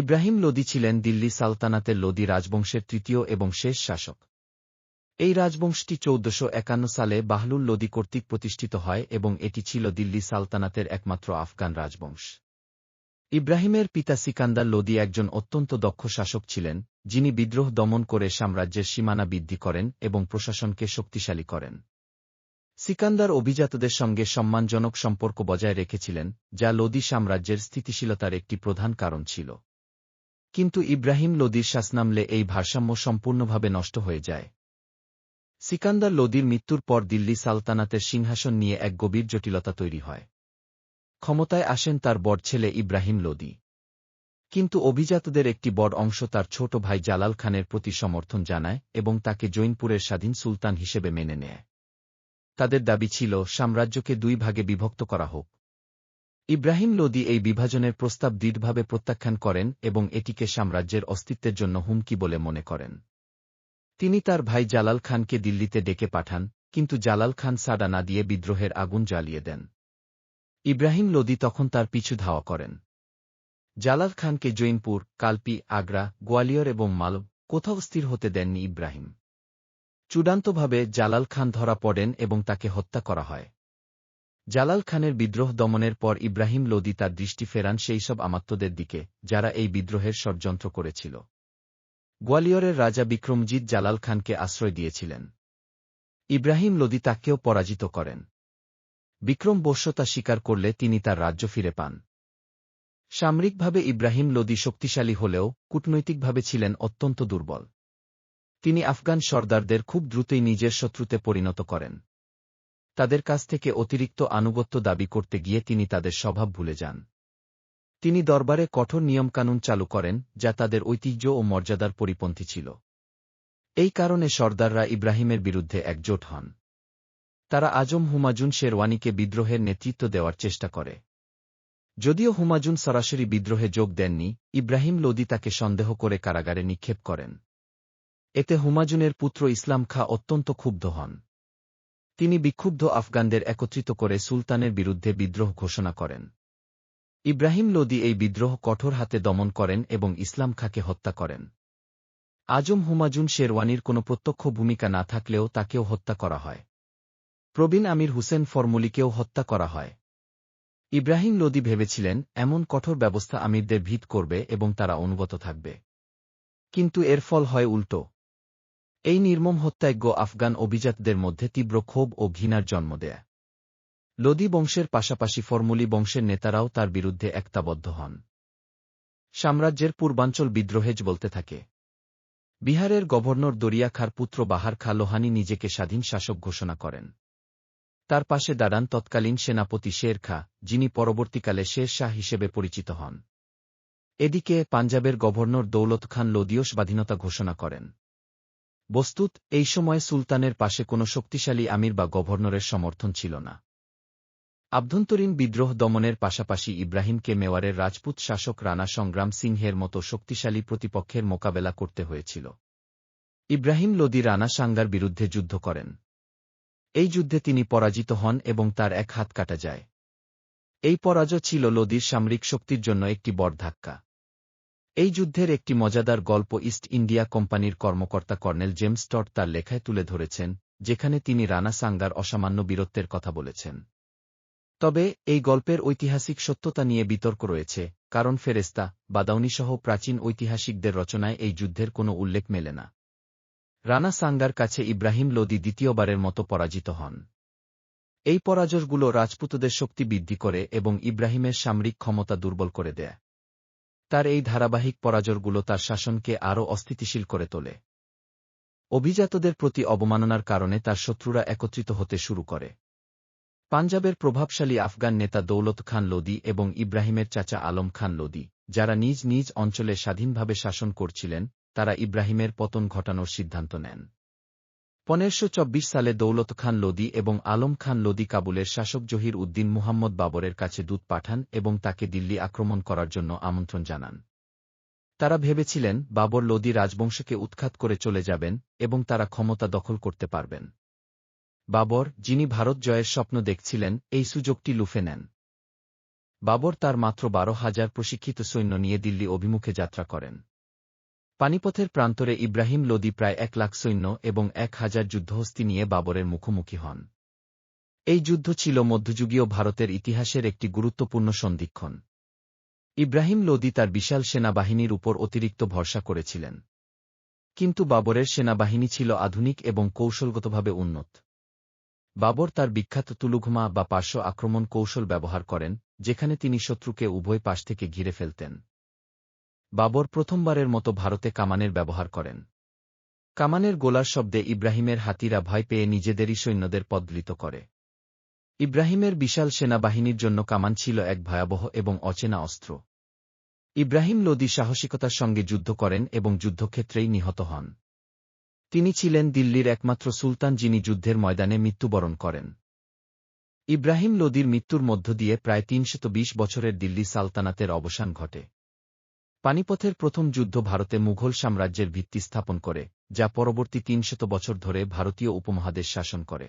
ইব্রাহিম লোদি ছিলেন দিল্লি সালতানাতের লোদি রাজবংশের তৃতীয় এবং শেষ শাসক। এই রাজবংশটি চৌদ্দশো একান্ন সালে বাহলুল লোদি কর্তৃক প্রতিষ্ঠিত হয় এবং এটি ছিল দিল্লি সালতানাতের একমাত্র আফগান রাজবংশ। ইব্রাহিমের পিতা সিকান্দার লোদি একজন অত্যন্ত দক্ষ শাসক ছিলেন, যিনি বিদ্রোহ দমন করে সাম্রাজ্যের সীমানা বৃদ্ধি করেন এবং প্রশাসনকে শক্তিশালী করেন। সিকান্দার অভিজাতদের সঙ্গে সম্মানজনক সম্পর্ক বজায় রেখেছিলেন, যা লোদি সাম্রাজ্যের স্থিতিশীলতার একটি প্রধান কারণ ছিল। কিন্তু ইব্রাহিম লোদির শাসনামলে এই ভারসাম্য সম্পূর্ণভাবে নষ্ট হয়ে যায়। সিকান্দার লোদির মৃত্যুর পর দিল্লি সালতানাতের সিংহাসন নিয়ে এক গভীর জটিলতা তৈরি হয়। ক্ষমতায় আসেন তার বড় ছেলে ইব্রাহিম লোদি। কিন্তু অভিজাতদের একটি বড় অংশ তার ছোট ভাই জালাল খানের প্রতি সমর্থন জানায় এবং তাকে জৈনপুরের স্বাধীন সুলতান হিসেবে মেনে নেয়। তাদের দাবি ছিল, সাম্রাজ্যকে দুই ভাগে বিভক্ত করা হোক। ইব্রাহিম লোদি এই বিভাজনের প্রস্তাব দৃঢ়ভাবে প্রত্যাখ্যান করেন এবং এটিকে সাম্রাজ্যের অস্তিত্বের জন্য হুমকি বলে মনে করেন। তিনি তার ভাই জালাল খানকে দিল্লিতে ডেকে পাঠান, কিন্তু জালাল খান সাডা না দিয়ে বিদ্রোহের আগুন জ্বালিয়ে দেন। ইব্রাহিম লোদি তখন তার পিছু ধাওয়া করেন। জালাল খানকে জৈনপুর, কালপি, আগ্রা, গোয়ালিয়র এবং মালব কোথাও স্থির হতে দেননি ইব্রাহিম। চূড়ান্তভাবে জালাল খান ধরা পড়েন এবং তাকে হত্যা করা হয়। জালাল খানের বিদ্রোহ দমনের পর ইব্রাহিম লোদি তার দৃষ্টি ফেরান সেই সব আমাত্মদের দিকে, যারা এই বিদ্রোহের ষড়যন্ত্র করেছিল। গোয়ালিয়রের রাজা বিক্রমজিৎ জালাল খানকে আশ্রয় দিয়েছিলেন। ইব্রাহিম লোদি তাকেও পরাজিত করেন। বিক্রম বশ্যতা স্বীকার করলে তিনি তার রাজ্য ফিরে পান। সামরিকভাবে ইব্রাহিম লোদি শক্তিশালী হলেও কূটনৈতিকভাবে ছিলেন অত্যন্ত দুর্বল। তিনি আফগান সর্দারদের খুব দ্রুতই নিজের শত্রুতে পরিণত করেন। তাদের কাছ থেকে অতিরিক্ত আনুগত্য দাবি করতে গিয়ে তিনি তাদের স্বভাব ভুলে যান। তিনি দরবারে কঠোর নিয়মকানুন চালু করেন, যা তাদের ঐতিহ্য ও মর্যাদার পরিপন্থী ছিল। এই কারণে সর্দাররা ইব্রাহিমের বিরুদ্ধে একজোট হন। তারা আজম হুমাজুন শেরওয়ানিকে বিদ্রোহের নেতৃত্ব দেওয়ার চেষ্টা করে। যদিও হুমাজুন সরাসরি বিদ্রোহে যোগ দেননি, ইব্রাহিম লোদি তাকে সন্দেহ করে কারাগারে নিক্ষেপ করেন। এতে হুমাজুনের পুত্র ইসলাম খা অত্যন্ত ক্ষুব্ধ হন। তিনি বিক্ষুব্ধ আফগানদের একত্রিত করে সুলতানের বিরুদ্ধে বিদ্রোহ ঘোষণা করেন। ইব্রাহিম লোদি এই বিদ্রোহ কঠোর হাতে দমন করেন এবং ইসলাম খাকে হত্যা করেন। আজম হুমাজুন শেরওয়ানির কোনো প্রত্যক্ষ ভূমিকা না থাকলেও তাকেও হত্যা করা হয়। প্রবীণ আমির হুসেন ফরমুলিকেও হত্যা করা হয়। ইব্রাহিম লোদি ভেবেছিলেন, এমন কঠোর ব্যবস্থা আমিরদের ভিত করবে এবং তারা অনুগত থাকবে। কিন্তু এর ফল হয় উল্টো। এই নির্মম হত্যাজ্ঞ আফগান অভিজাতদের মধ্যে তীব্র ক্ষোভ ও ঘৃণার জন্ম দেয়। লোদি বংশের পাশাপাশি ফর্মুলি বংশের নেতারাও তার বিরুদ্ধে একতাবদ্ধ হন। সাম্রাজ্যের পূর্বাঞ্চল বিদ্রোহেজ বলতে থাকে। বিহারের গভর্নর দরিয়া খার পুত্র বাহার খা লোহানি নিজেকে স্বাধীন শাসক ঘোষণা করেন। তার পাশে দাঁড়ান তৎকালীন সেনাপতি শের খা যিনি পরবর্তীকালে শের শাহ হিসেবে পরিচিত হন। এদিকে পাঞ্জাবের গভর্নর দৌলত খান লোদিও স্বাধীনতা ঘোষণা করেন। বস্তুত, এই সময় সুলতানের পাশে কোনো শক্তিশালী আমির বা গভর্নরের সমর্থন ছিল না। আভ্যন্তরীণ বিদ্রোহ দমনের পাশাপাশি ইব্রাহিমকে মেওয়ারের রাজপুত শাসক রানা সংগ্রাম সিংহের মতো শক্তিশালী প্রতিপক্ষের মোকাবেলা করতে হয়েছিল। ইব্রাহিম লোদি রানা সাঙ্গার বিরুদ্ধে যুদ্ধ করেন। এই যুদ্ধে তিনি পরাজিত হন এবং তার এক হাত কাটা যায়। এই পরাজয় ছিল লোদির সামরিক শক্তির জন্য একটি বড় ধাক্কা। এই যুদ্ধের একটি মজাদার গল্প ইস্ট ইন্ডিয়া কোম্পানির কর্মকর্তা কর্নেল জেমস টট তার লেখায় তুলে ধরেছেন, যেখানে তিনি রানা সাঙ্গার অসামান্য বীরত্বের কথা বলেছেন। তবে, এই গল্পের ঐতিহাসিক সত্যতা নিয়ে বিতর্ক রয়েছে, কারণ ফেরেস্তা বাদাউনিসহ প্রাচীন ঐতিহাসিকদের রচনায় এই যুদ্ধের কোনো উল্লেখ মেলে না। রানা সাঙ্গার কাছে ইব্রাহিম লোদি দ্বিতীয়বারের মতো পরাজিত হন। এই পরাজয়গুলো রাজপুতদের শক্তি বৃদ্ধি করে এবং ইব্রাহিমের সামরিক ক্ষমতা দুর্বল করে দেয়। তার এই ধারাবাহিক পরাজয়গুলো তার শাসনকে আরও অস্থিতিশীল করে তোলে। অভিজাতদের প্রতি অবমাননার কারণে তার শত্রুরা একত্রিত হতে শুরু করে। পাঞ্জাবের প্রভাবশালী আফগান নেতা দৌলত খান লোদি এবং ইব্রাহিমের চাচা আলম খান লোদি, যারা নিজ নিজ অঞ্চলে স্বাধীনভাবে শাসন করছিলেন, তারা ইব্রাহিমের পতন ঘটানোর সিদ্ধান্ত নেন। পনেরোশো সালে দৌলত খান লোদি এবং আলম খান লোদি কাবুলের শাসক জহির উদ্দিন মুহাম্মদ বাবরের কাছে দূত পাঠান এবং তাকে দিল্লি আক্রমণ করার জন্য আমন্ত্রণ জানান। তারা ভেবেছিলেন, বাবর লোদি রাজবংশকে উৎখাত করে চলে যাবেন এবং তারা ক্ষমতা দখল করতে পারবেন। বাবর, যিনি ভারত জয়ের স্বপ্ন দেখছিলেন, এই সুযোগটি লুফে নেন। বাবর তার মাত্র বারো হাজার প্রশিক্ষিত সৈন্য নিয়ে দিল্লি অভিমুখে যাত্রা করেন। পানিপথের প্রান্তরে ইব্রাহিম লোদি প্রায় এক লাখ সৈন্য এবং এক হাজার যুদ্ধহস্তি নিয়ে বাবরের মুখোমুখি হন। এই যুদ্ধ ছিল মধ্যযুগীয় ভারতের ইতিহাসের একটি গুরুত্বপূর্ণ সন্ধিক্ষণ। ইব্রাহিম লোদি তার বিশাল সেনাবাহিনীর উপর অতিরিক্ত ভরসা করেছিলেন। কিন্তু বাবরের সেনাবাহিনী ছিল আধুনিক এবং কৌশলগতভাবে উন্নত। বাবর তার বিখ্যাত তুলুঘমা বা পার্শ্ব আক্রমণ কৌশল ব্যবহার করেন, যেখানে তিনি শত্রুকে উভয় পাশ থেকে ঘিরে ফেলতেন। বাবর প্রথমবারের মতো ভারতে কামানের ব্যবহার করেন। কামানের গোলার শব্দে ইব্রাহিমের হাতিরা ভয় পেয়ে নিজেদেরই সৈন্যদের পদলিত করে। ইব্রাহিমের বিশাল সেনাবাহিনীর জন্য কামান ছিল এক ভয়াবহ এবং অচেনা অস্ত্র। ইব্রাহিম লোদি সাহসিকতার সঙ্গে যুদ্ধ করেন এবং যুদ্ধক্ষেত্রেই নিহত হন। তিনি ছিলেন দিল্লির একমাত্র সুলতান যিনি যুদ্ধের ময়দানে মৃত্যুবরণ করেন। ইব্রাহিম লোদির মৃত্যুর মধ্য দিয়ে প্রায় তিনশত বছরের দিল্লি সালতানাতের অবসান ঘটে। পানিপথের প্রথম যুদ্ধ ভারতে মুঘল সাম্রাজ্যের ভিত্তি স্থাপন করে, যা পরবর্তী তিনশত বছর ধরে ভারতীয় উপমহাদেশ শাসন করে।